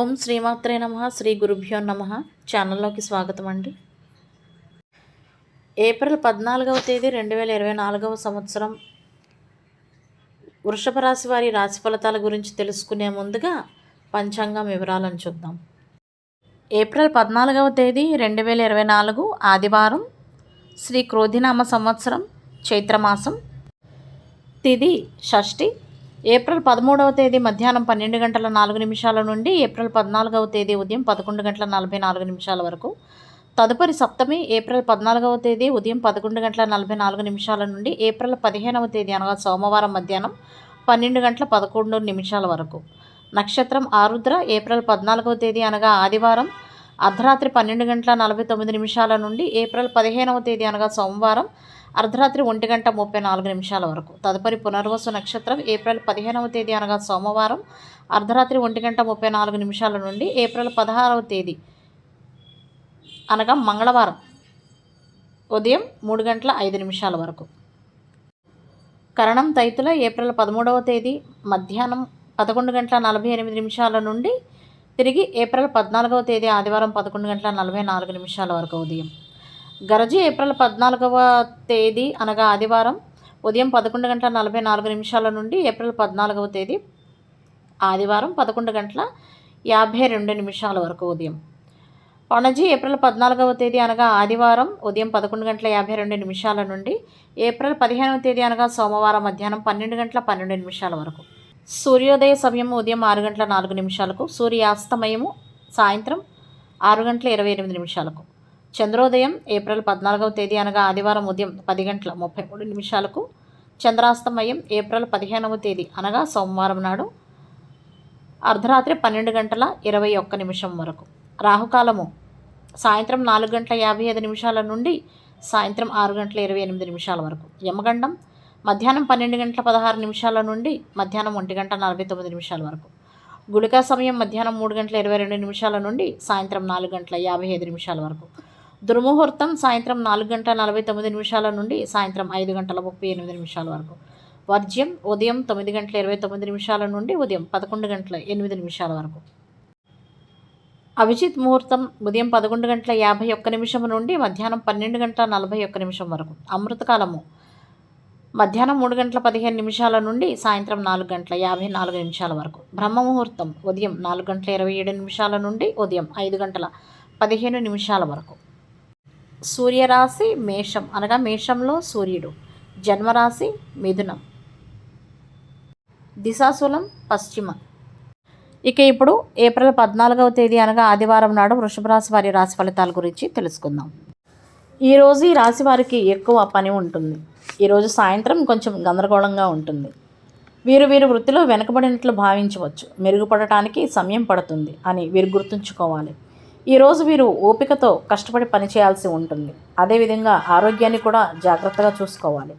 ఓం శ్రీమాత్రే నమ శ్రీ గురుభ్యో నమ. ఛానల్లోకి స్వాగతం అండి. ఏప్రిల్ పద్నాలుగవ తేదీ రెండు వేల ఇరవై నాలుగవ సంవత్సరం. వృషభ రాశి వారి రాశి ఫలితాల గురించి తెలుసుకునే ముందుగా పంచాంగం వివరాలను చూద్దాం. ఏప్రిల్ పద్నాలుగవ తేదీ రెండు వేల ఇరవై నాలుగు ఆదివారం. శ్రీ క్రోధినామ సంవత్సరం చైత్రమాసం. తిది షష్ఠి ఏప్రిల్ పదమూడవ తేదీ మధ్యాహ్నం పన్నెండు గంటల నాలుగు నిమిషాల నుండి ఏప్రిల్ పద్నాలుగవ తేదీ ఉదయం పదకొండు గంటల నలభై నాలుగు నిమిషాల వరకు. తదుపరి సప్తమి ఏప్రిల్ పద్నాలుగవ తేదీ ఉదయం పదకొండు గంటల నలభై నాలుగు నిమిషాల నుండి ఏప్రిల్ పదిహేనవ తేదీ అనగా సోమవారం మధ్యాహ్నం పన్నెండు గంటల పదకొండు నిమిషాల వరకు. నక్షత్రం ఆరుద్ర ఏప్రిల్ పద్నాలుగవ తేదీ అనగా ఆదివారం అర్ధరాత్రి పన్నెండు గంటల నలభై తొమ్మిది నిమిషాల నుండి ఏప్రిల్ పదిహేనవ తేదీ అనగా సోమవారం అర్ధరాత్రి ఒంటి గంట ముప్పై నాలుగు నిమిషాల వరకు. తదుపరి పునర్వసు నక్షత్రం ఏప్రిల్ పదిహేనవ తేదీ అనగా సోమవారం అర్ధరాత్రి ఒంటి గంట ముప్పై నాలుగు నిమిషాల నుండి ఏప్రిల్ పదహారవ తేదీ అనగా మంగళవారం ఉదయం మూడు గంటల ఐదు నిమిషాల వరకు. కరణం తైతుల ఏప్రిల్ పదమూడవ తేదీ మధ్యాహ్నం పదకొండు గంటల నలభై ఎనిమిది నిమిషాల నుండి తిరిగి ఏప్రిల్ పద్నాలుగవ తేదీ ఆదివారం పదకొండు గంటల నలభై నాలుగు నిమిషాల వరకు ఉదయం. గరజి ఏప్రిల్ పద్నాలుగవ తేదీ అనగా ఆదివారం ఉదయం పదకొండు గంటల నలభై నాలుగు నిమిషాల నుండి ఏప్రిల్ పద్నాలుగవ తేదీ ఆదివారం పదకొండు గంటల యాభై రెండు నిమిషాల వరకు ఉదయం. పణజీ ఏప్రిల్ పద్నాలుగవ తేదీ అనగా ఆదివారం ఉదయం పదకొండు గంటల యాభై రెండు నిమిషాల నుండి ఏప్రిల్ పదిహేనవ తేదీ అనగా సోమవారం మధ్యాహ్నం పన్నెండు గంటల పన్నెండు నిమిషాల వరకు. సూర్యోదయ సమయం ఉదయం ఆరు గంటల నాలుగు నిమిషాలకు సూర్యాస్తమయము సాయంత్రం ఆరు గంటల ఇరవై ఎనిమిది నిమిషాలకు. చంద్రోదయం ఏప్రిల్ పద్నాలుగవ తేదీ అనగా ఆదివారం ఉదయం పది గంటల ముప్పై మూడు నిమిషాలకు. చంద్రాస్తమయం ఏప్రిల్ పదిహేనవ తేదీ అనగా సోమవారం నాడు అర్ధరాత్రి పన్నెండు గంటల ఇరవై ఒక్క నిమిషం వరకు. రాహుకాలము సాయంత్రం నాలుగు గంటల యాభై ఐదు నిమిషాల నుండి సాయంత్రం ఆరు గంటల ఇరవై ఎనిమిది నిమిషాల వరకు. యమగండం మధ్యాహ్నం పన్నెండు గంటల పదహారు నిమిషాల నుండి మధ్యాహ్నం ఒంటి గంట నలభై తొమ్మిది నిమిషాల వరకు. గుళికా సమయం మధ్యాహ్నం మూడు గంటల ఇరవై రెండు నిమిషాల నుండి సాయంత్రం నాలుగు గంటల యాభై ఐదు నిమిషాల వరకు. దుర్ముహూర్తం సాయంత్రం నాలుగు గంటల నలభై తొమ్మిది నిమిషాల నుండి సాయంత్రం ఐదు గంటల ముప్పై ఎనిమిది నిమిషాల వరకు. వర్జ్యం ఉదయం తొమ్మిది గంటల ఇరవై తొమ్మిది నిమిషాల నుండి ఉదయం పదకొండు గంటల ఎనిమిది నిమిషాల వరకు. అభిజిత్ ముహూర్తం ఉదయం పదకొండు గంటల యాభై ఒక్క నిమిషం నుండి మధ్యాహ్నం పన్నెండు గంటల నలభై ఒక్క నిమిషం వరకు. అమృతకాలము మధ్యాహ్నం మూడు గంటల పదిహేను నిమిషాల నుండి సాయంత్రం నాలుగు గంటల యాభై నాలుగు నిమిషాల వరకు. బ్రహ్మ ముహూర్తం ఉదయం నాలుగు గంటల ఇరవై ఏడు నిమిషాల నుండి ఉదయం ఐదు గంటల పదిహేను నిమిషాల వరకు. సూర్యరాశి మేషం అనగా మేషంలో సూర్యుడు. జన్మరాశి మిథునం. దిశాశూలం పశ్చిమ. ఇక ఇప్పుడు ఏప్రిల్ పద్నాలుగవ తేదీ అనగా ఆదివారం నాడు వృషభ రాశి వారి రాశి ఫలితాల గురించి తెలుసుకుందాం. ఈరోజు ఈ రాశి వారికి ఎక్కువ పని ఉంటుంది. ఈరోజు సాయంత్రం కొంచెం గందరగోళంగా ఉంటుంది. వీరు వీరు వృత్తిలో వెనకబడినట్లు భావించవచ్చు. మెరుగుపడటానికి సమయం పడుతుంది అని వీరు గుర్తుంచుకోవాలి. ఈరోజు వీరు ఓపికతో కష్టపడి పనిచేయాల్సి ఉంటుంది. అదేవిధంగా ఆరోగ్యాన్ని కూడా జాగ్రత్తగా చూసుకోవాలి.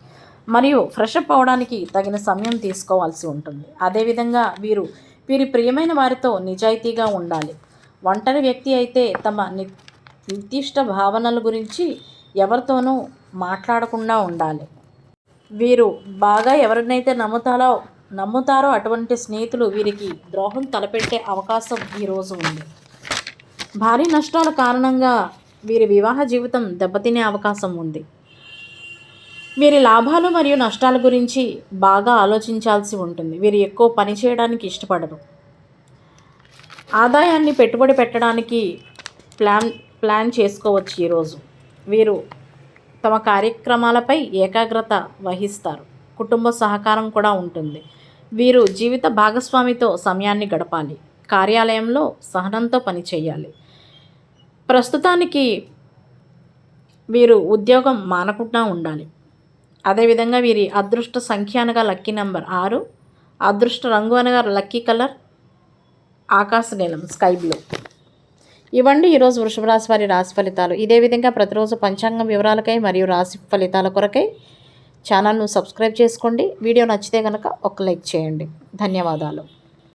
మరియు ఫ్రెష్ అప్ అవడానికి తగిన సమయం తీసుకోవాల్సి ఉంటుంది. అదేవిధంగా వీరు వీరి ప్రియమైన వారితో నిజాయితీగా ఉండాలి. ఒంటరి వ్యక్తి అయితే తమ ని నిర్దిష్ట భావనల గురించి ఎవరితోనూ మాట్లాడకుండా ఉండాలి. వీరు బాగా ఎవరినైతే నమ్ముతారో నమ్ముతారో అటువంటి స్నేహితులు వీరికి ద్రోహం తలపెట్టే అవకాశం ఈరోజు ఉంది. భారీ నష్టాల కారణంగా వీరి వివాహ జీవితం దెబ్బతినే అవకాశం ఉంది. వీరి లాభాలు మరియు నష్టాల గురించి బాగా ఆలోచించాల్సి ఉంటుంది. వీరు ఎక్కువ పని చేయడానికి ఇష్టపడరు. ఆదాయాన్ని పెట్టుబడి పెట్టడానికి ప్లాన్ ప్లాన్ చేసుకోవచ్చు ఈరోజు వీరు తమ కార్యక్రమాలపై ఏకాగ్రత వహిస్తారు. కుటుంబ సహకారం కూడా ఉంటుంది. వీరు జీవిత భాగస్వామితో సమయాన్ని గడపాలి. కార్యాలయంలో సహనంతో పనిచేయాలి. ప్రస్తుతానికి వీరు ఉద్యోగం మానకుండా ఉండాలి. అదేవిధంగా వీరి అదృష్ట సంఖ్య అనగా లక్కీ నెంబర్ ఆరు అదృష్ట రంగు అనగా లక్కీ కలర్ ఆకాశ నీలం స్కై బ్లూ. ఇవ్వండి. ఈరోజు వృషభ రాశి వారి రాశి ఫలితాలు ఇదే విధంగా ప్రతిరోజు పంచాంగం వివరాలకై మరియు రాశి ఫలితాల కొరకై ఛానల్ను సబ్స్క్రైబ్ చేసుకోండి. వీడియో నచ్చితే కనుక ఒక లైక్ చేయండి. ధన్యవాదాలు.